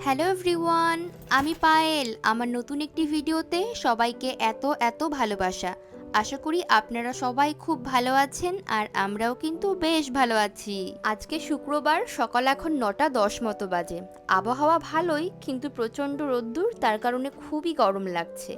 Hello everyone, আমি পায়েল। আমার নতুন একটি ভিডিওতে সবাইকে এত এত ভালোবাসা। আশা করি আপনারা সবাই খুব ভালো আছেন আর আমরাও কিন্তু বেশ ভালো আছি। আজকে শুক্রবার, সকাল এখন নটা দশ মতো বাজে। আবহাওয়া ভালোই, কিন্তু প্রচণ্ড রোদ্দুর, তার কারণে খুবই গরম লাগছে।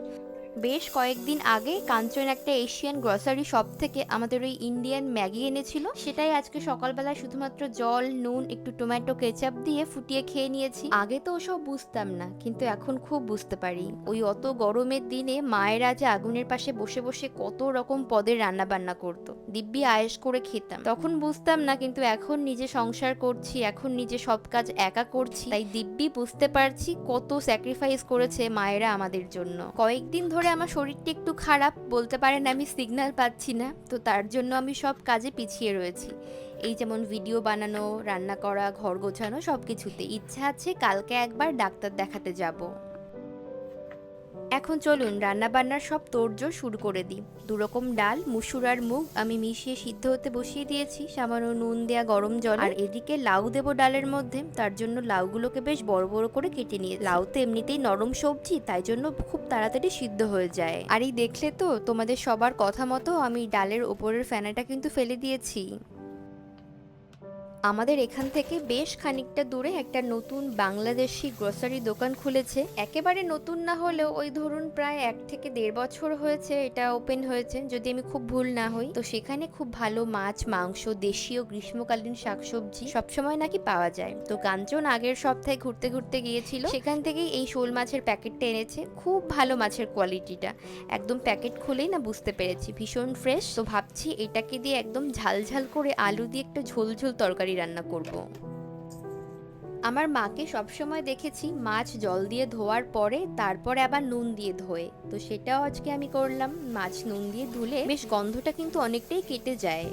বেশ কয়েকদিন আগে কাঞ্চন একটা এশিয়ান গ্রসারি শপ থেকে আমাদের ওই ইন্ডিয়ান ম্যাগি এনেছিল। সেটাই আজকে সকালবেলা শুধুমাত্র জল, নুন, একটু টমেটো, কেচাপ দিয়ে ফুটিয়ে খেয়ে নিয়েছি। আগে তো ওসব বুঝতাম না, কিন্তু এখন খুব বুঝতে পারি। ওই অত গরমের দিনে মায়েরা যে আগুনের পাশে বসে বসে কত রকম পদের রান্না বান্না করতো। দিব্যি আয়েস করে খেতাম। তখন বুঝতাম না, কিন্তু এখন নিজে সংসার করছি, এখন নিজে সব কাজ একা করছি। তাই দিব্যি বুঝতে পারছি কত স্যাক্রিফাইস করেছে মায়েরা আমাদের জন্য। কয়েকদিন ধরে আমার শরীরটা একটু খারাপ, বলতে পারেন আমি সিগন্যাল পাচ্ছি না, তো তার জন্য আমি সব কাজে পিছিয়ে রয়েছি। এই যেমন ভিডিও বানানো, রান্না করা, ঘর গোছানো সব কিছুতে ইচ্ছা আছে কালকে একবার ডাক্তার দেখাতে যাব। এখন চলুন রান্না বান্নার সব তোড়জোড় শুরু করে দিই। দুরকম ডাল, মুসুর আর মুগ আমি মিশিয়ে সিদ্ধ হতে বসিয়ে দিয়েছি। সামান্য নুন দেয়া গরম জল। আর এদিকে লাউ দেবো ডালের মধ্যে। তার জন্য লাউগুলোকে বেশ বড় বড় করে কেটে নিয়ে লাউ তো এমনিতেই নরম সবজি, তাই জন্য খুব তাড়াতাড়ি সিদ্ধ হয়ে যায়। আর এই দেখলে তো তোমাদের সবার কথা মতো আমি ডালের ওপরের ফ্যানাটা কিন্তু ফেলে দিয়েছি। আমাদের এখান থেকে বেশ খানিকটা দূরে একটা নতুন বাংলাদেশি গ্রসারি দোকান খুলেছে। একেবারে নতুন না হলেও ওই ধরুন প্রায় এক থেকে দেড় বছর হয়েছে এটা ওপেন হয়েছে, যদি আমি খুব ভুল না হই। তো সেখানে খুব ভালো মাছ, মাংস, দেশীয় গ্রীষ্মকালীন শাকসবজি সবসময় নাকি পাওয়া যায়। তো কাঞ্চন আগের সপ্তাহে ঘুরতে ঘুরতে গিয়েছিল, সেখান থেকেই এই শোল মাছের প্যাকেটটা এনেছে। খুব ভালো মাছের কোয়ালিটিটা একদম প্যাকেট খুলেই না বুঝতে পেরেছি, ভীষণ ফ্রেশ তো ভাবছি এটাকে দিয়ে একদম ঝালঝাল করে আলু দিয়ে একটা ঝোল ঝোল তরকারি রান্না করব। আমার মাকে সবসময় দেখেছি মাছ জল দিয়ে ধোয়ার পরে তারপর আবার নুন দিয়ে ধোয়ে। তো সেটাও আজকে আমি করলাম। মাছ নুন দিয়ে ধুলে বেশ গন্ধটা কিন্তু অনেকটাই কেটে যায়।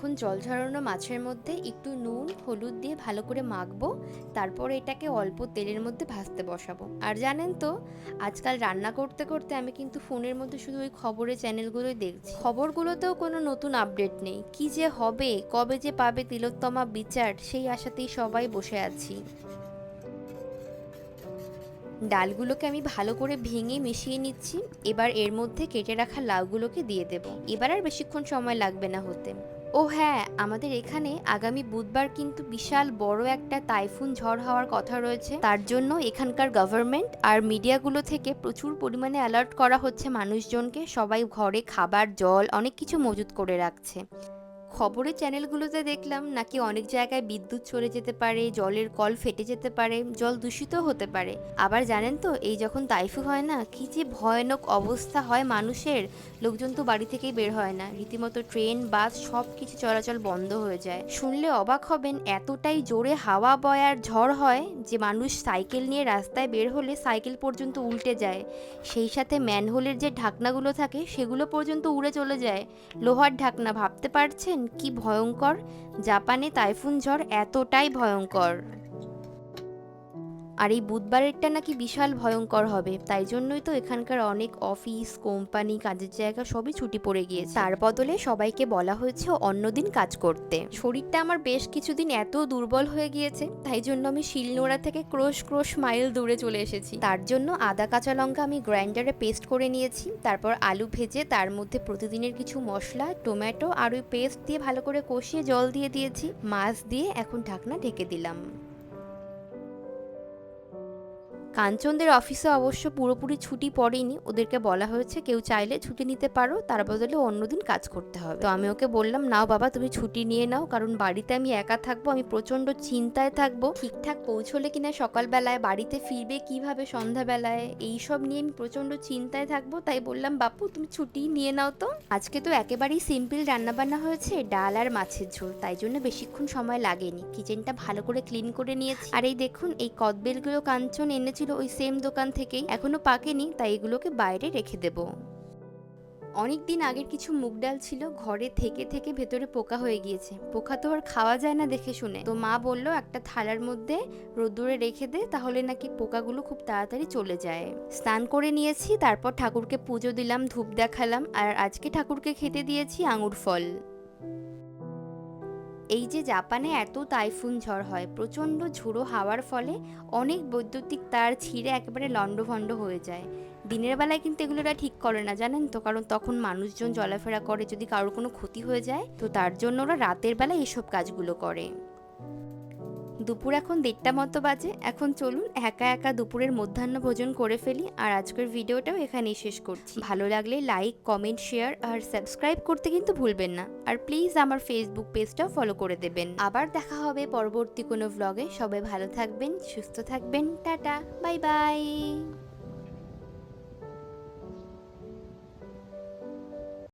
এখন জল ঝরানো মাছের মধ্যে একটু নুন, হলুদ দিয়ে ভালো করে মাখবো। তারপর এটাকে অল্প তেলের মধ্যে ভাজতে বসাবো। আর জানেন তো, আজকাল রান্না করতে করতে আমি কিন্তু ফোনের মধ্যে শুধু ওই খবরের চ্যানেলগুলোই দেখছি। খবরগুলোতেও কোনো নতুন আপডেট নেই। কি যে হবে, কবে যে পাবে তিলোত্তমা বিচার, সেই আশাতেই সবাই বসে আছি। ডালগুলোকে আমি ভালো করে ভেঙে মিশিয়ে নিচ্ছি। এবার এর মধ্যে কেটে রাখা লাউগুলোকে দিয়ে দেব। এবার আর বেশিক্ষণ সময় লাগবে না হতে। ও হ্যাঁ আমাদের এখানে আগামী বুধবার কিন্তু বিশাল বড় একটা তাইফুন ঝড় হওয়ার কথা রয়েছে। তার জন্য এখানকার গভর্নমেন্ট আর মিডিয়াগুলো থেকে প্রচুর পরিমাণে অ্যালার্ট করা হচ্ছে মানুষজনকে। সবাই ঘরে খাবার, জল, অনেক কিছু মজুত করে রাখছে। খবরের চ্যানেলগুলোতে দেখলাম নাকি অনেক জায়গায় বিদ্যুৎ চলে যেতে পারে, জলের কল ফেটে যেতে পারে, জল দূষিত হতে পারে। আবার জানেন তো, এই যখন তাইফু হয় না, কি যে ভয়ানক অবস্থা হয় মানুষের, লোকজন তো বাড়ি থেকেই বের হয় না। রীতিমতো ট্রেন, বাস সব কিছু চলাচল বন্ধ হয়ে যায়। শুনলে অবাক হবেন এতটাই জোরে হাওয়া বয় আর ঝড় হয় যে মানুষ সাইকেল নিয়ে রাস্তায় বের হলে সাইকেল পর্যন্ত উল্টে যায়। সেই সাথে ম্যানহোলের যে ঢাকনাগুলো থাকে, সেগুলো পর্যন্ত উড়ে চলে যায়। লোহার ঢাকনা ভাবতে পারছেন কি ভয়ঙ্কর? জাপানে তাইফুন ঝড় এতটাই ভয়ঙ্কর। আর এই বুধবারেরটা নাকি বিশাল ভয়ঙ্কর হবে। তাই জন্যই তো এখানকার অনেক অফিস, কোম্পানি, কাজের জায়গা সবই ছুটি পড়ে গিয়েছে। তার বদলে সবাইকে বলা হয়েছে অন্যদিন কাজ করতে। শরীরটা আমার বেশ কিছুদিন এত দুর্বল হয়ে গিয়েছে, তাই জন্য আমি শিলনোড়া থেকে ক্রোশ ক্রোশ মাইল দূরে চলে এসেছি। তার জন্য আদা, কাঁচা লঙ্কা আমি গ্রাইন্ডারে পেস্ট করে নিয়েছি, তারপর আলু ভেজে তার মধ্যে প্রতিদিনের কিছু মশলা, টমেটো, আর ওই পেস্ট দিয়ে ভালো করে কষিয়ে জল দিয়ে দিয়েছি। মাছ দিয়ে এখন ঢাকনা ঢেকে দিলাম। কাঞ্চনদের অফিসে অবশ্য পুরোপুরি ছুটি পড়েনি। ওদেরকে বলা হয়েছে কেউ চাইলে ছুটি নিতে পারো, তার বদলে অন্যদিন কাজ করতে হবে। তো আমি ওকে বললাম, নাও বাবা, তুমি ছুটি নিয়ে নাও, কারণ বাড়িতে আমি একা থাকব, আমি প্রচণ্ড চিন্তায় থাকব। ঠিকঠাক পৌঁছলে কিনা সকালবেলায় বাড়িতে ফিরবে, কীভাবে সন্ধ্যাবেলায়? এইসব নিয়ে আমি প্রচণ্ড চিন্তায় থাকব, তাই বললাম, বাপু, তুমি ছুটি নিয়ে নাও তো। আজকে তো একেবারেই সিম্পল রান্নাবান্না হয়েছে, ডাল আর মাছের ঝোল, তাই জন্য বেশিক্ষণ সময় লাগেনি। কিচেনটা ভালো করে ক্লিন করে নিয়েছি। আর এই দেখুন, এই কদবেলগুলো কাঞ্চন এনেছিল ওই সেম দোকান থেকেই এখনও পাকেনি, তাই এগুলোকে বাইরে রেখে দেব। অনেক দিন আগের কিছু মুগ ডাল ছিল, ঘরে থেকে থেকে ভেতরে পোকা হয়ে গিয়েছে। পোকা তো আর খাওয়া যায় না দেখে শুনে। তো মা বলল, একটা থালার মধ্যে রোদ্দুরে রেখে দে, তাহলে নাকি পোকাগুলো খুব তাড়াতাড়ি চলে যায়। স্নান করে নিয়েছি, তারপর ঠাকুরকে পুজো দিলাম, ধূপ দেখালাম, আর আজকে ঠাকুরকে খেতে দিয়েছি আঙুর ফল। এই যে জাপানে এত তাইফুন ঝড় হয়, প্রচণ্ড ঝুড়ো হাওয়ার ফলে অনেক বৈদ্যুতিক তার ছিঁড়ে একেবারে লণ্ডভণ্ড হয়ে যায়। দিনের বেলায় কিন্তু এগুলো ওরা ঠিক করে না, জানেন তো? কারণ তখন মানুষজন চলাফেরা করে, যদি কারোর কোনো ক্ষতি হয়ে যায়, তো তার জন্য ওরা রাতের বেলায় এসব কাজগুলো করে। দুপুর এখন দেড়টা মতো বাজে। এখন চলুন একা একা দুপুরের মধ্যাহ্ন ভোজন করে ফেলি আর আজকের ভিডিওটাও এখানেই শেষ করছি। ভালো লাগলে লাইক, কমেন্ট, শেয়ার আর সাবস্ক্রাইব করতে কিন্তু ভুলবেন না। আর প্লিজ আমার ফেসবুক পেজটাও ফলো করে দেবেন। আবার দেখা হবে পরবর্তী কোনো ভ্লগে সবাই ভালো থাকবেন, সুস্থ থাকবেন। Tata, bye bye.